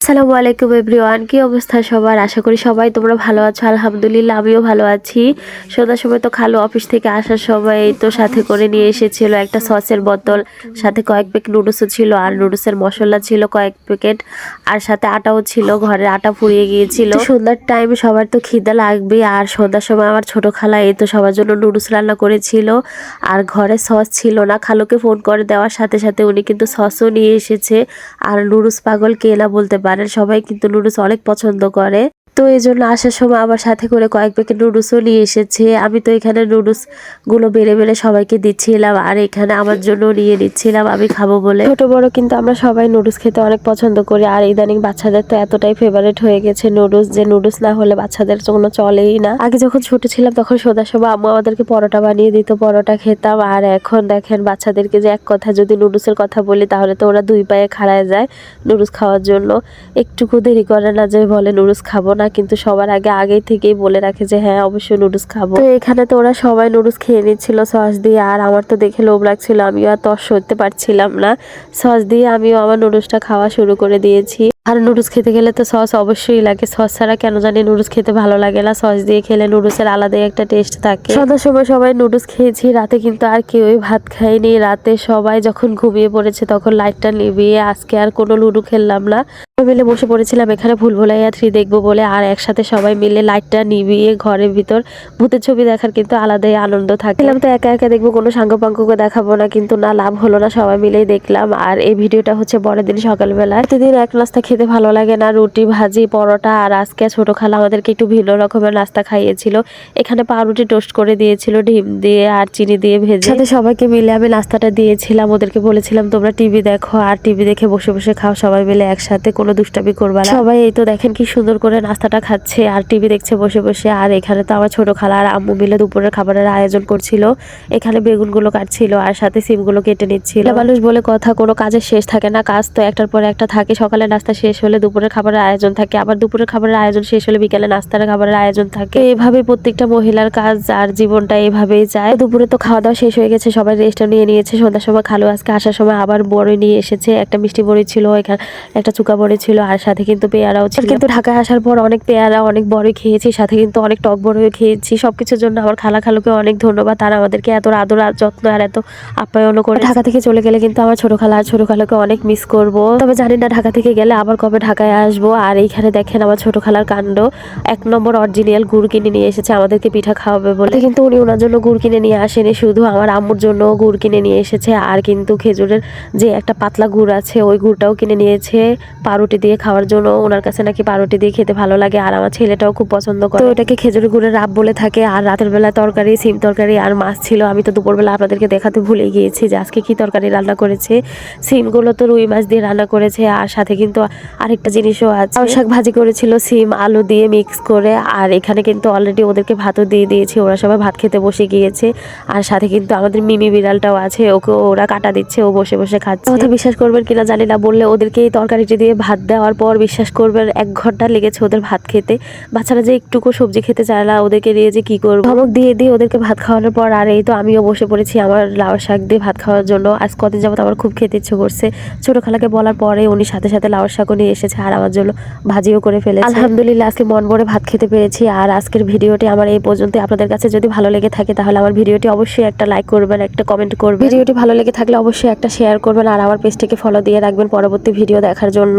আসসালামু আলাইকুম এভরিওয়ান, কি অবস্থা সবার? আশা করি সবাই তোমরা ভালো আছো। আলহামদুলিল্লাহ, আমিও ভালো আছি। সন্ধ্যার সময় তো খালো, অফিস থেকে আসার সময় তো সাথে করে নিয়ে এসেছিল একটা সসের বোতল, সাথে কয়েক প্যাকেট নুডলসও ছিল, আর নুডলসের মশলা ছিল কয়েক প্যাকেট, আর সাথে আটাও ছিল, ঘরের আটা ফুরিয়ে গিয়েছিল। সন্ধ্যার টাইম সবার তো খিদে লাগবে আর সন্ধ্যার সময় আমার ছোট খালা এই তো সবার জন্য নুডলস রান্না করেছিল, আর ঘরে সস ছিল না। খালোকে ফোন করে দেওয়ার সাথে সাথে উনি কিন্তু সসও নিয়ে এসেছে, আর নুডলস পাগল কে না বলতে পারেন সবাই কিন্তু নুডলস অনেক পছন্দ করে। তো এই জন্য আসার সময় আমার সাথে করে কয়েক প্যাকেট নুডলসও নিয়ে এসেছে। আমি তো এখানে নুডলসগুলো বেড়ে বেড়ে সবাইকে দিচ্ছিলাম, আর এখানে আমার জন্য নিয়ে নিচ্ছিলাম, আমি খাব বলে। ছোট বড় কিন্তু আমরা সবাই নুডলস খেতে অনেক পছন্দ করি, আর ইদানিং বাচ্চাদের তো এতটাই ফেভারিট হয়ে গেছে নুডলস যে নুডলস না হলে বাচ্চাদের কোনো চলেই না। আগে যখন ছোট ছিলাম তখন সোদা সময় আম্মু আমাদেরকে পরোটা বানিয়ে দিত, পরোটা খেতাম, আর এখন দেখেন বাচ্চাদেরকে যে এক কথা যদি নুডলসের কথা বলি তাহলে তো ওরা দুই পায়ে খাড়ায় যায় নুডলস খাওয়ার জন্য। একটুকু দেরি করে না যে বলে নুডলস খাব না কিন্তু সবার আগে আগেই থেকেই বলে রাখে যে হ্যাঁ অবশ্যই নুডলস খাব। তো এখানে তো ওরা সবাই নুডলস খেয়ে নিচ্ছিল, সস দিয়ে। আর আমার তো দেখে লোভ লাগছিল, আমিও আর তস সরতে পারছিলাম না। সস দিয়ে আমিও আমার নুডলসটা খাওয়া শুরু করে দিয়েছি। আর নুডলস খেতে গেলে তো সস অবশ্যই লাগে। সস ছাড়া কেন জানি নুডলস খেতে ভালো লাগে না। সস দিয়ে খেলে নুডলসের আলাদাই একটা টেস্ট থাকে। সন্ধ্যার সময় সবাই নুডলস খেয়েছি। রাতে কিন্তু আর কেউই ভাত খায়নি। রাতে সবাই যখন ঘুমিয়ে পড়েছে তখন লাইটটা নিভিয়ে আজকে আর কোনো লুডো খেললাম না। মিলে বসে পড়েছিলাম, এখানে ভুল ভুলাইয়া থ্রি দেখব বলে আর একসাথে সবাই মিলে লাইটটা নিভিয়ে ঘরের ভিতর ভূতের ছবি দেখার কিন্তু আলাদাই আনন্দ থাকলাম তো একা একা দেখব, কোনো সাঙ্গ পাঙ্গকে দেখাবো না, কিন্তু না, লাভ হলো না, সবাই মিলেই দেখলাম। আর এই ভিডিওটা হচ্ছে বড় দিন সকালবেলা। প্রতিদিন এক নাস্তা খেতে ভালো লাগে না, রুটি, ভাজি, পরোটা, আর আজকে ছোট খালা আমাদেরকে একটু ভিন্ন রকমের নাস্তা খাইয়েছিল। এখানে পাউরুটি টোস্ট করে দিয়েছিল, ডিম দিয়ে আর চিনি দিয়ে ভেজে। সাথে সবাইকে মিলে আমি নাস্তাটা দিয়েছিলাম, ওদেরকে বলেছিলাম, তোমরা টিভি দেখো আর টিভি দেখে বসে বসে খাও, সবাই মিলে একসাথে কোনো দুষ্টামি করবা না। সবাই এই তো দেখেন কি সুন্দর করে নাস্তাটা খাচ্ছে আর টিভি দেখছে বসে বসে আর এখানে তো আমার ছোট খালা আর আম্মু মিলে দুপুরের খাবারের আয়োজন করছিল। এখানে বেগুনগুলো কাটছিল আর সাথে সিমগুলো কেটে নিচ্ছিল। মানুষ বলে কথা কোনো কাজের শেষ থাকে না কাজ তো একটার পর একটা থাকে। সকালে নাস্তা শেষ হলে দুপুরের খাবারের আয়োজন থাকে আবার দুপুরের খাবারের আয়োজন শেষ হলে বিকেলে নাস্তার খাবারের আয়োজন থাকে। এভাবে প্রত্যেকটা মহিলার কাজ আর জীবনটা এভাবেই যায়। দুপুরে তো খাওয়া দাওয়া শেষ হয়ে গেছে সবাই রেস্টটা নিয়ে নিয়েছে। সন্ধ্যার সময় খালো আজকে আসার সময় আবার বড়ি নিয়ে এসেছে। একটা মিষ্টি বড়ি ছিল এখানে একটা চুকা বড়ি ছিল আর সাথে কিন্তু পেয়ারাও ছিল। কিন্তু ঢাকায় আসার পর অনেক পেয়ারা, অনেক বড়ই খেয়েছি, সাথে কিন্তু অনেক টক বড়িও খেয়েছি। সবকিছুর জন্য আমার খালা খালুকে অনেক ধন্যবাদ। তারা আমাদেরকে এত আদর আর যত্ন আর এত আপ্যায়নও করে। ঢাকা থেকে চলে গেলে কিন্তু আমার ছোট খালা আর ছোট খালাকে অনেক মিস করব। তবে জানি না ঢাকা থেকে গেলে আবার কবে ঢাকায় আসব। আর এইখানে দেখেন আমার ছোট খালার কাণ্ড। এক নম্বর অরিজিনাল গুড় কিনে নিয়ে এসেছে, আমাদেরকে পিঠা খাওয়াবে বলে। কিন্তু উনি ওনার জন্য গুড় কিনে নিয়ে আসেনি, শুধু আমার আম্মুর জন্য গুড় কিনে নিয়ে এসেছে। আর কিন্তু খেজুরের যে একটা পাতলা গুড় আছে, ওই গুড়টাও কিনে নিয়েছে। পাউরুটি দিয়ে খাওয়ার জন্য ওনার কাছে নাকি পাউরুটি দিয়ে খেতে ভালো লাগে আর আমার ছেলেটাও খুব পছন্দ করে। তো ওটাকে খেজুরের গুড়ের রাব বলে থাকে আর রাতের বেলা তরকারি সিম তরকারি আর মাছ ছিল। আমি তো দুপুরবেলা আপনাদেরকে দেখাতে ভুলে গিয়েছি যে আজকে কি তরকারি রান্না করেছে। সিমগুলো তো রুই মাছ দিয়ে রান্না করেছে আর সাথে কিন্তু আরেকটা জিনিসও আছে। শাক ভাজি করেছিল সিম আলু দিয়ে মিক্স করে আর এখানে কিন্তু অলরেডি ওদেরকে ভাতও দিয়ে দিয়েছি ওরা সবাই ভাত খেতে বসে গিয়েছে। আর সাথে কিন্তু আমাদের মিমি বিড়ালটাও আছে ওকে ওরা কাটা দিচ্ছে ও বসে বসে খাচ্ছে। কথা বিশ্বাস করবেন কিনা জানি না বললে ওদেরকে এই তরকারিটি দিয়ে ভাত দেওয়ার পর বিশ্বাস করবেন এক ঘণ্টা লেগেছে ওদের ভাত খেতে। বাচ্চারা যে একটুকু সবজি খেতে চায় না, ওদেরকে দিয়ে যে কি করব? ধমক দিয়ে দিয়ে ওদেরকে ভাত খাওয়ানোর পর, আর এই তো আমিও বসে পড়েছি আমার লাউ শাক দিয়ে ভাত খাওয়ার জন্য। আজ কদিন যাবত আমার খুব খেতে ইচ্ছে করছে। ছোট খালাকে বলার পরে উনি সাথে সাথে লাউ শাকও নিয়ে এসেছে আর আমার জন্য ভাজিও করে ফেলে আলহামদুলিল্লাহ, আজকে মন ভরে ভাত খেতে পেরেছি। আর আজকের ভিডিওটি আমার এই পর্যন্ত আপনাদের কাছে যদি ভালো লেগে থাকে, তাহলে আমার ভিডিওটি অবশ্যই একটা লাইক করবেন, একটা কমেন্ট করবেন। ভিডিওটি ভালো লেগে থাকলে অবশ্যই একটা শেয়ার করবেন, আর আমার পেজটিকে ফলো দিয়ে রাখবেন পরবর্তী ভিডিও দেখার জন্য।